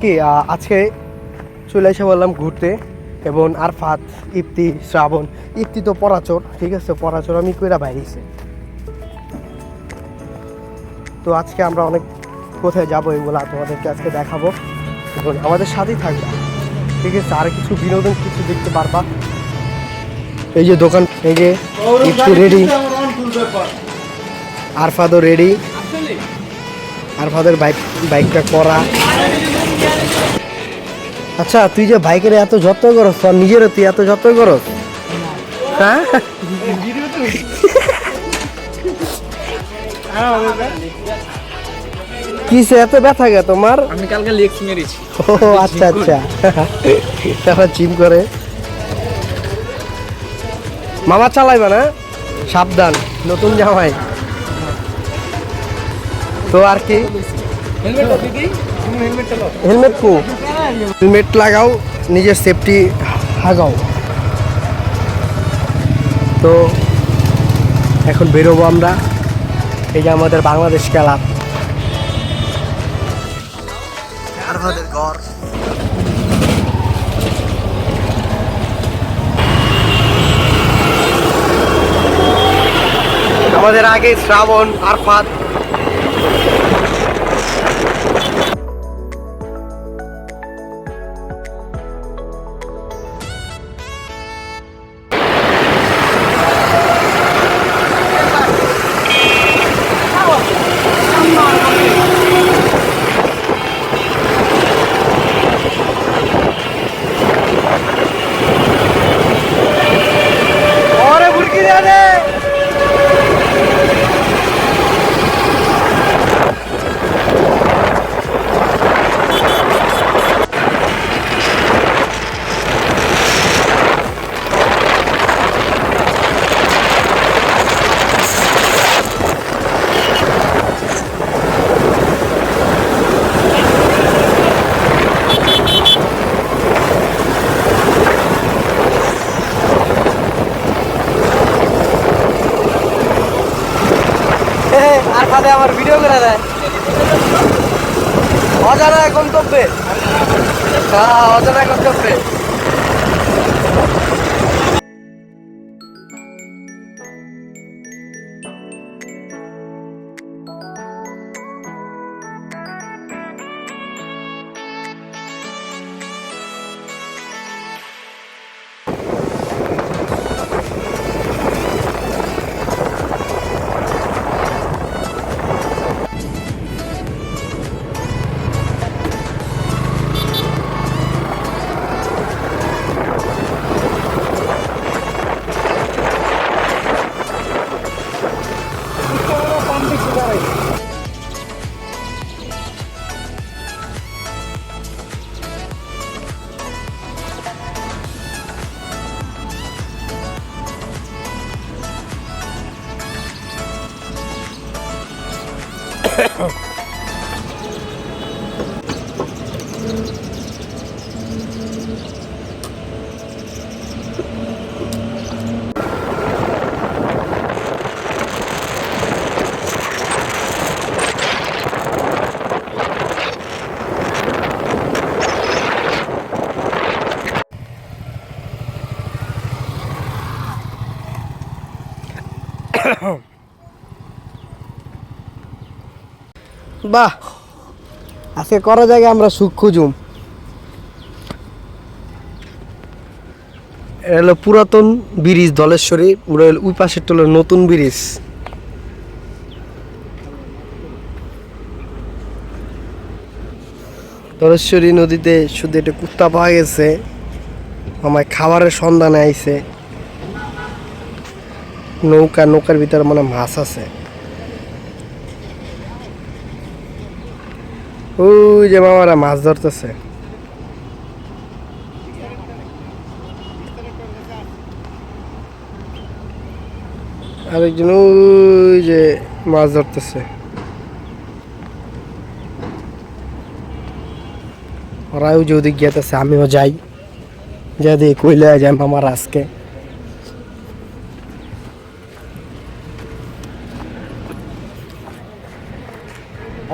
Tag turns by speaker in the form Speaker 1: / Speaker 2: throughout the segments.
Speaker 1: কি আজকে চলে এসে বললাম ঘুরতে এবং আরফাত, ইফতি, শ্রাবণ, ইফতি তো পরাচর, ঠিক আছে, পরাচর আমি কইরা বাইরেছে তো আজকে আমরা অনেক কোথায় যাব এগুলো তোমাদেরকে আজকে দেখাবো এবং আমাদের সাথেই থাকবে, ঠিক আছে, আর কিছু বিনোদন কিছু দেখতে পারবা। এই যে দোকান, এই যে ইপ্তি রেডি আরফাদও রেডি আরফাদের বাইক বাইকটা করা। আচ্ছা তুই যে বাইকের এত যত্ন করস তোর নিজেরও তুই এত যত্ন করস? হ্যাঁ? কিসে এত ব্যথা গে তোমার?
Speaker 2: আমি কালকে লেগ মেরেছি
Speaker 1: ও আচ্ছা আচ্ছা। তারা জিম করে। মামা চালাইবা না? সাবধান নতুন জামাই। তো আর কি? হেলমেট কো? হেলমেট লাগাও নিজের সেফটি হাগাও। তো এখন বেরোবো আমরা। এই যে আমাদের বাংলাদেশ খেলা। আমাদের ঘর আমাদের আগে শ্রাবণ আরফাত। অজানা গন্তব্যে। হ্যাঁ অজানা গন্তব্যে। Oh. বাহ। আজকে করা জায়গায় আমরা সুখ খুঁজুম। এটা হলো পুরাতন ব্রিজ ধলেশ্বরী, ওটা ওই পাশের হলো নতুন ব্রিজ। ধলেশ্বরী নদীতে শুধু একটা কুত্তা পাওয়া গেছে, আমার খাবারের সন্ধানে আইছে। নৌকা, নৌকার ভিতরে মানে মাছ আছে। ওই যে মামারা মাছ ধরতেছে। আরেকজন ওই যে মাছ ধরতেছে। ওরাও যে ওদিক গিয়েতেছে আমিও যাই। যা দিয়ে কইলে যাই মামার আজকে।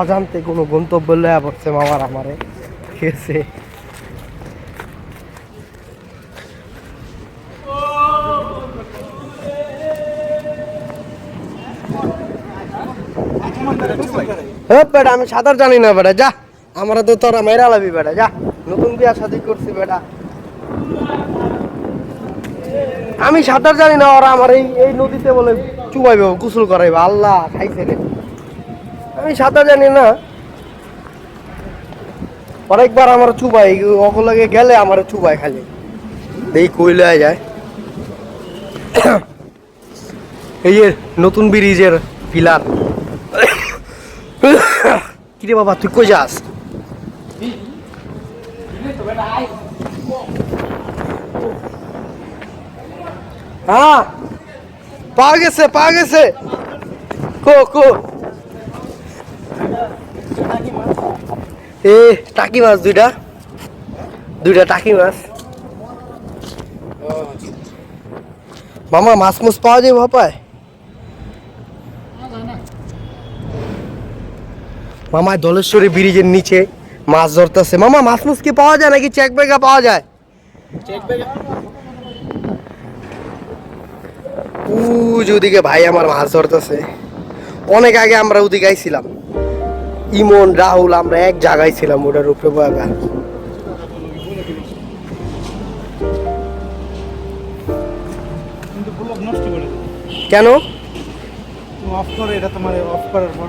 Speaker 1: অজান্তে কোনো গন্তব্য লয়া পড়ছে মামার আমারে। ঠিক আছে। বেটা, আমি সাঁতার জানি না বেটা, যা। আমরা তো তোরা মেরা লাবি বেটা, যা। নতুন বিয়া শাদি করছি বেটা। আমি সাঁতার জানি না, ওরা আমার এই এই নদীতে বলে চুবাইবে গোসল করাইবে। আল্লাহ, খাইছে রে। আমি সাঁতার জানি না। অনেকবার আমার চুবাই অকলাগে গেলে আমার চুবাই খালি। এই কইলে যায়। এই যে নতুন ব্রিজের পিলার। কিরে বাবা তুই কই যাস? হ্যাঁ পাওয়া গেছে পাওয়া গেছে। কো কো। এ টাকি মাছ দুইটা। দুইটা টাকি মাছ। মামা মাছ মুছ পাওয়া যায় ভাপায় মামা দলেশ্বরী ব্রিজের নিচে মাছ ধরতেছে। মামা মাছ মুছ কি পাওয়া যায় নাকি? চেক বেগা পাওয়া যায়? ওদিকে ভাই আমার মাছ ধরতেছে। অনেক আগে আমরা ওদিকে আইছিলাম। ইমন রাহুল আমরা এক জায়গায় ছিলাম ওটার উপরে
Speaker 3: দেবে
Speaker 1: কেন?
Speaker 3: অফ করে এটা তোমার অফ করার পর।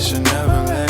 Speaker 4: should never let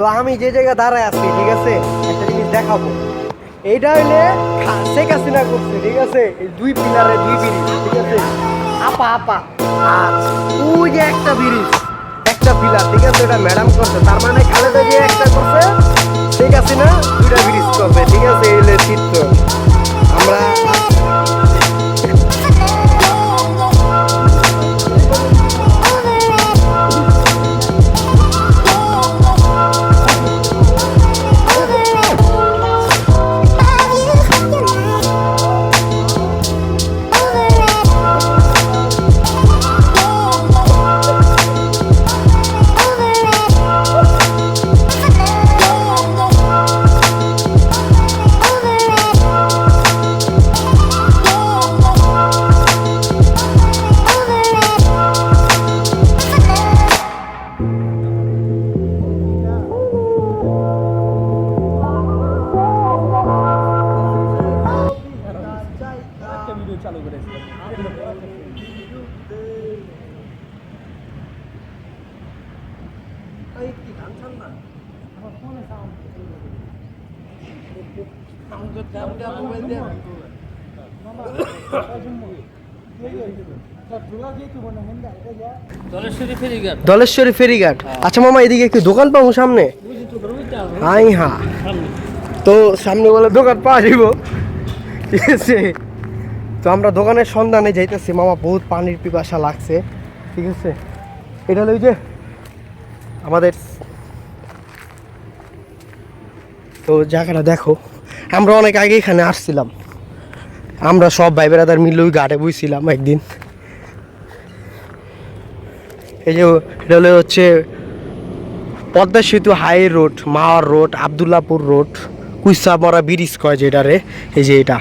Speaker 1: তো আমি যে জায়গায় দাঁড়ায় আছি, ঠিক আছে? একটা জিনিস দেখাবো। এইটা হইলে শেখ হাসিনা করছে, ঠিক আছে? এই দুই পিলারে দুই ব্রিজ ঠিক আছে? আপা আপা। ওই যে একটা ব্রিজ একটা পিলার, ঠিক আছে? এটা ম্যাডাম করছে। তার মানে খালেদা যে একটা করছে, শেখ হাসিনা দুইটা ব্রিজ করবে, ঠিক আছে? এই হলো চিত্র। আমরা দলেশ্বরী ফেরিঘাট। আচ্ছা মামা, এদিকে একটু দোকান পাবো সামনে? হাই হ্যাঁ তো সামনে বলে দোকান পাওয়া যাব ঠিক আছে। তো আমরা দোকানের সন্ধানে যাইতেছি। মামা, বহুত পানির পিপাসা লাগছে। ঠিক আছে। এটা হলো যে আমাদের তো জায়গাটা দেখো। আমরা অনেক আগে এখানে আসছিলাম। আমরা সব ভাই বেড়াদার মিলে ওই ঘাটে বইছিলাম একদিন। এই যে এটা হলো হচ্ছে পদ্মা সেতু হাই রোড, মাওয়ার রোড, আবদুল্লাপুর রোড, কুইসামরা ব্রিজ কয় যেটারে? এই যে এটা।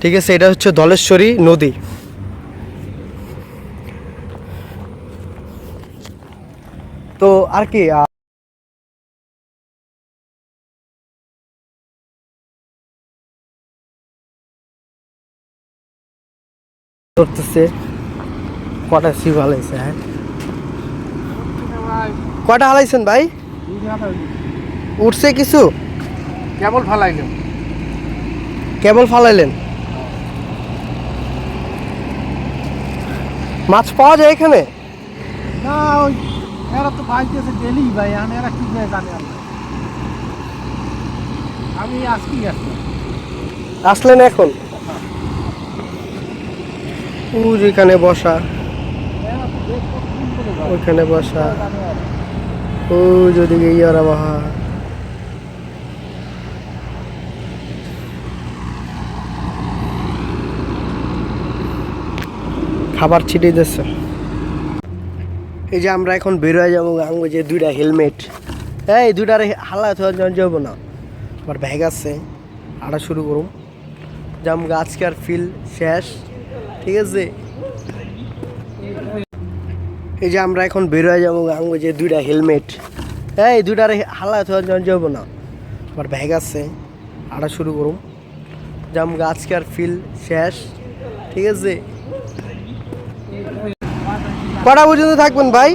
Speaker 1: ঠিক আছে, এটা হচ্ছে ধলেশ্বরী নদী। তো আর কি করতেছে কটা সিভ হালাইছে হ্যাঁ? কটা হালাইছেন ভাই? উঠছে কিছু?
Speaker 3: কেবল ফালাইলাম
Speaker 1: কেবল ফালাইলেন? মাছ পাওয়া যায় এখানে?
Speaker 3: না ওই এরা তো বাইতেছে ডেলি ভাই আর এরা কি করে জানে আমি আজকেই আসলাম
Speaker 1: আসলেন এখন? উজ এখানে বসা। ওইখানে বসা। ও যদি ইয়ারা বাহা। খাবার ছিটিয়ে দিচ্ছে এই যে আমরা এখন বেরোয় যাব আঙ্গ যে দুইটা হেলমেট। এই, দুইটার হালা যাব না। আবার ব্যাগ আছে আটা শুরু করুম। যেমন আজকে আর ফিল শেষ। ঠিক আছে? এই যে আমরা এখন বেরোয় যাব আঙ্গ যে দুইটা হেলমেট। হ্যাঁ এই দুইটার হালা যাব না। আবার ব্যাগ আছে আটা শুরু করুম। যেমন আজকে আর ফিল শেষ। ঠিক আছে? কটা পর্যন্ত থাকবেন ভাই।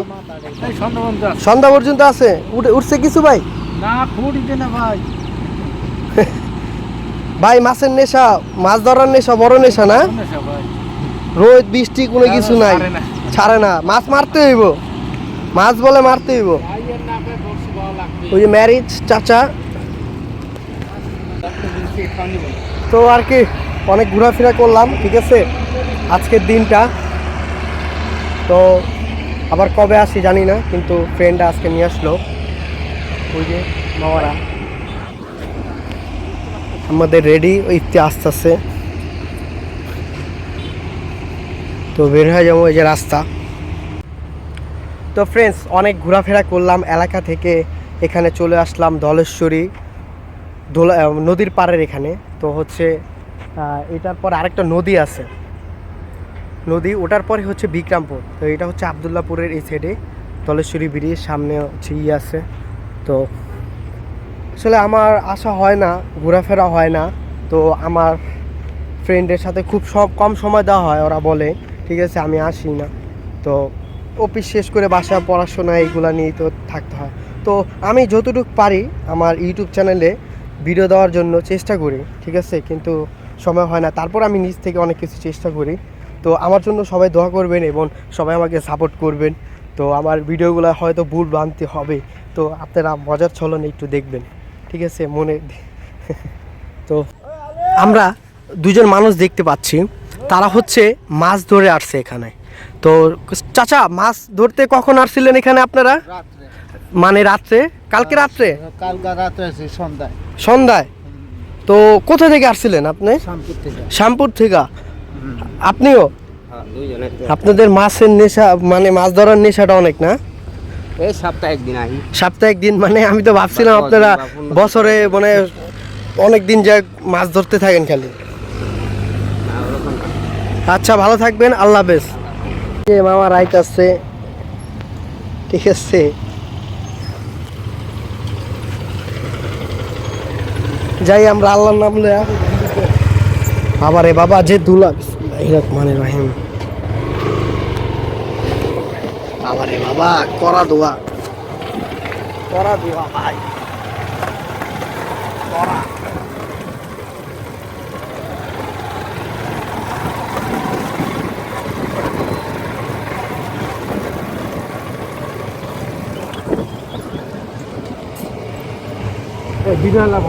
Speaker 1: সন্ধ্যা পর্যন্ত আছে। উঠে উঠছে কিছু ভাই?
Speaker 3: না ভাই।
Speaker 1: ভাই মাছের নেশা মাছ ধরার নেশা বড় নেশা না?
Speaker 3: ভাই।
Speaker 1: রোদ বৃষ্টি কোনো কিছু নাই।
Speaker 3: ছাড়ে না।
Speaker 1: মাছ মারতে হইব। মাছ বলে মারতে হইব। ওই যে ম্যারিজ চাচা। তো আর কি, অনেক ঘোরাফেরা করলাম, ঠিক আছে? আজকের দিনটা। তো আবার কবে আসি জানি না, কিন্তু ফ্রেন্ডটা আজকে নিয়ে আসলো। ওই যে মামারা। আমাদের রেডি ওইতে আস্তে আস্তে তো বের হয়ে যাব এই যে রাস্তা। তো ফ্রেন্ডস অনেক ঘোরাফেরা করলাম এলাকা থেকে। এখানে চলে আসলাম ধলেশ্বরী দোলা নদীর পাড়ের এখানে। তো হচ্ছে এটার পর আরেকটা নদী আছে। নদী, ওটার পরে হচ্ছে বিক্রামপুর। তো এটা হচ্ছে আবদুল্লাপুরের এই সাইডে ধলেশ্বরী ব্রিজ, সামনে হচ্ছে ইয়ে আছে। তো আসলে আমার আশা হয় না, ঘোরাফেরা হয় না। তো আমার ফ্রেন্ডের সাথে খুব সব কম সময় দেওয়া হয়, ওরা বলে। ঠিক আছে, আমি আসি না। তো অফিস শেষ করে বাসা, পড়াশোনা এইগুলা নিয়েই তো থাকতে হয়। তো আমি যতটুকু পারি আমার ইউটিউব চ্যানেলে ভিডিও দেওয়ার জন্য চেষ্টা করি, ঠিক আছে? কিন্তু সময় হয় না। তারপর আমি নিজ থেকে অনেক কিছু চেষ্টা করি। তো আমার জন্য সবাই দোয়া করবেন এবং সবাই আমাকে সাপোর্ট করবেন। তো আমার ভিডিওগুলো হয়তো ভুল বানতে হবে। তো আপনারা মজার ছলনে একটু দেখবেন, ঠিক আছে? মনে তো আমরা দুজন মানুষ দেখতে পাচ্ছি। তারা হচ্ছে মাছ ধরে আসছে এখানে। তো চাচা মাছ ধরতে কখন আসছিলেন এখানে আপনারা? মানে রাত্রে? কালকে রাত্রে?
Speaker 3: কালকা রাত্রে সন্ধ্যায়।
Speaker 1: সন্ধ্যায়? তো কোথা থেকে আসছিলেন আপনি? শ্যামপুর থেকে। আপনিও? আপনাদের মাছের নেশা মানে মাছ ধরার নেশাটা অনেক না?
Speaker 2: এই সপ্তাহে একদিন আহি।
Speaker 1: সাপ্তাহিক দিন মানে আমি তো ভাবছিলাম আপনারা
Speaker 2: দিন।
Speaker 1: বছরে মানে অনেক দিন যা মাছ ধরতে থাকেন খালি। আচ্ছা ভালো থাকবেন, আল্লাহ হাফেজ। এ মামা রাইট আছে। ঠিক আছে। যাই, আমরা আল্লাহর নাম লয়া বাবা রে বাবা, যে দুলা মানে রাহিম। বাবা বাবা, করা দোয়া। করা দোয়া, ভাই।
Speaker 3: বিনা লাভ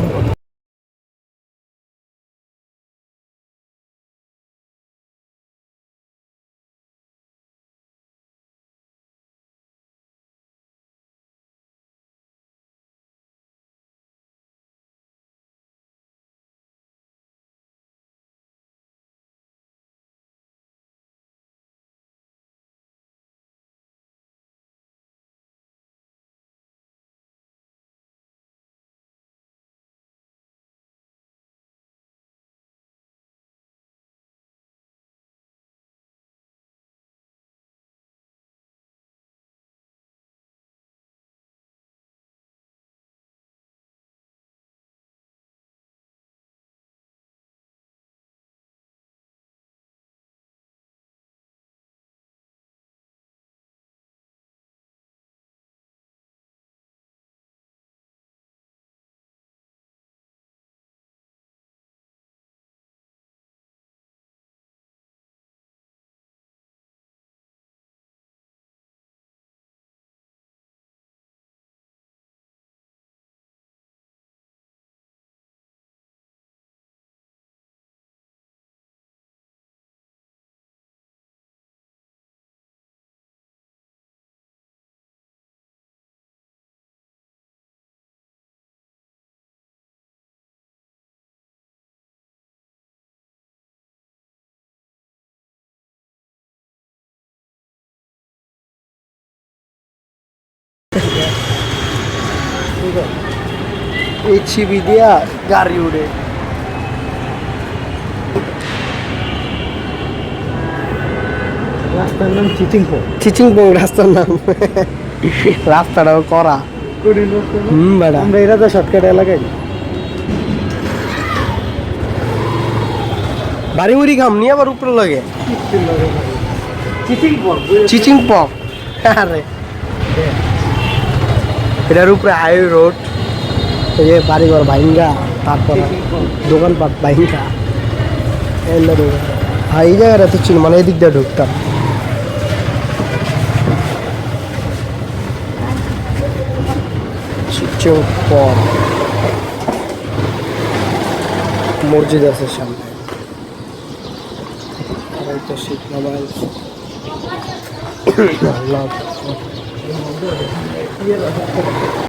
Speaker 1: এই ছিবি দিয়া গাড়ি উড়ে।
Speaker 3: রাস্তার নাম চিচিং
Speaker 1: চিচিং রাস্তার নাম। রাস্তাটাও করা হুম বেড়া।
Speaker 3: আমরা এরা তো শর্টকাট এলাকায়।
Speaker 1: বাড়ি মুড়ি খাম নিয়ে আবার উপরে লাগে।
Speaker 3: চিচিং পো
Speaker 1: চিচিং পক আরে। এটার উপরে হাইওয়ে রোড। এই যে বাড়িঘর ভাইঙ্গা তারপরে দোকানপাট ভাইঙ্গা। হ্যাঁ এই জায়গাটা তো ছিল মানে এদিক দিয়ে ঢুকতাম। মসজিদ আছে সামনে। আর এই তো শিখ নামাজ আল্লাহ